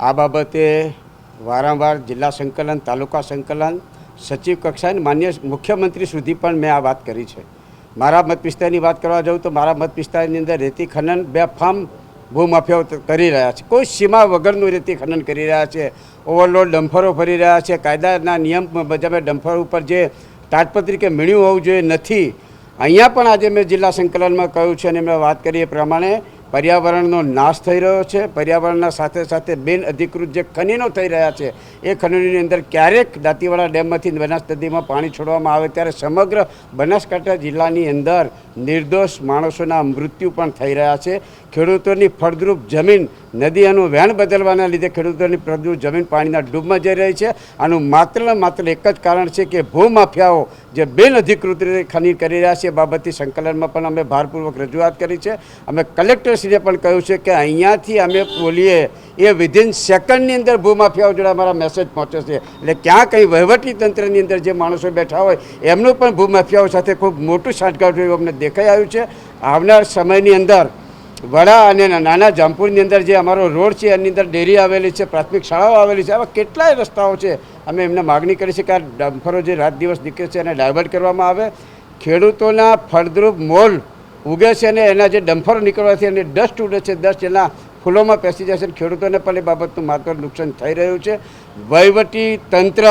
આ બાબતે વારંવાર જિલ્લા સંકલન, તાલુકા સંકલન સચિવ કક્ષાએ માન્ય મુખ્યમંત્રી સુધી પણ મેં આ વાત કરી છે. મારા મત વિસ્તારની વાત કરવા જાઉં તો મારા મત વિસ્તારની અંદર રેતી ખનન બે ફાર્મ ભૂમાફિયાઓ કરી રહ્યા છે. કોઈ સીમા વગરનું રેતી ખનન કરી રહ્યા છે. ઓવરલોડ ડમ્ફરો ફરી રહ્યા છે. કાયદાના નિયમ મુજબ ડમ્ફર ઉપર જે તાટપત્રી કે મીણ્યું હોવું જોઈએ નથી. અહીંયા પણ આજે મેં જિલ્લા સંકલનમાં કહ્યું છે અને મેં વાત કરી એ પ્રમાણે પર્યાવરણનો નાશ થઈ રહ્યો છે. પર્યાવરણના સાથે સાથે બિન અધિકૃત જે ખનીનો થઈ રહ્યા છે, એ ખનીની અંદર ક્યારેક દાંતીવાડા ડેમમાંથી બનાસ નદીમાં પાણી છોડવામાં આવે ત્યારે સમગ્ર બનાસકાંઠા જિલ્લાની અંદર નિર્દોષ માણસોના મૃત્યુ પણ થઈ રહ્યા છે. ખેડૂતોની ફળદ્રુપ જમીન નદી એનું વહેણ બદલવાના લીધે ખેડૂતોની પ્રદૂર જમીન પાણીના ડૂબમાં જઈ રહી છે. આનું માત્ર માત્ર એક જ કારણ છે કે ભૂમાફિયાઓ જે બિન અધિકૃત રીતે ખનીન કરી રહ્યા છે એ બાબતથી સંકલનમાં પણ અમે ભારપૂર્વક રજૂઆત કરી છે. અમે કલેક્ટરશ્રીને પણ કહ્યું છે કે અહીંયાથી અમે બોલીએ, એ વિધિન સેકન્ડની અંદર ભૂમાફિયાઓ જોડે અમારા મેસેજ પહોંચે છે. એટલે ક્યાં કંઈ વહીવટી તંત્રની અંદર જે માણસો બેઠા હોય, એમનું પણ ભૂમાફિયાઓ સાથે ખૂબ મોટું સાંઠગાંઠ એવું અમને દેખાઈ આવ્યું છે. આવનાર સમયની અંદર વડા અને નાના જામપુરની અંદર જે અમારો રોડ છે, એની અંદર ડેરી આવેલી છે, પ્રાથમિક શાળાઓ આવેલી છે, આવા કેટલાય રસ્તાઓ છે. અમે એમને માગણી કરી છે કે આ ડમ્ફરો જે રાત દિવસ નીકળે છે, એને ડાયવર્ટ કરવામાં આવે. ખેડૂતોના ફળદ્રુપ મોલ ઉગે છે અને એના જે ડમ્ફરો નીકળવાથી અને ડસ્ટ ઉડે છે, ડસ્ટ એના ફૂલોમાં પેસી જાય છે ખેડૂતોને પણ એ બાબતનું માત્ર નુકસાન થઈ રહ્યું છે. વહીવટી તંત્ર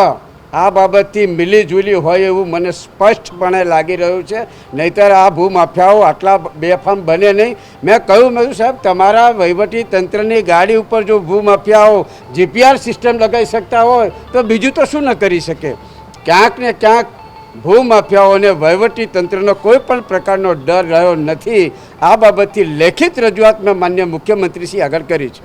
આ બાબતથી મિલીજુલી હોય એવું મને સ્પષ્ટપણે લાગી રહ્યું છે. નહીતર આ ભૂમાફિયાઓ આટલા બેફામ બને નહીં. મેં કહ્યું, મેં સાહેબ, તમારા વહીવટી તંત્રની ગાડી ઉપર જો ભૂમાફિયાઓ જીપીઆર સિસ્ટમ લગાવી શકતા હોય, તો બીજું તો શું ન કરી શકે? ક્યાંક ને ક્યાંક ભૂમાફિયાઓને વહીવટી તંત્રનો કોઈ પણ પ્રકારનો ડર રહ્યો નથી. આ બાબતથી લેખિત રજૂઆત મેં માન્ય મુખ્યમંત્રીશ્રી આગળ કરી છે.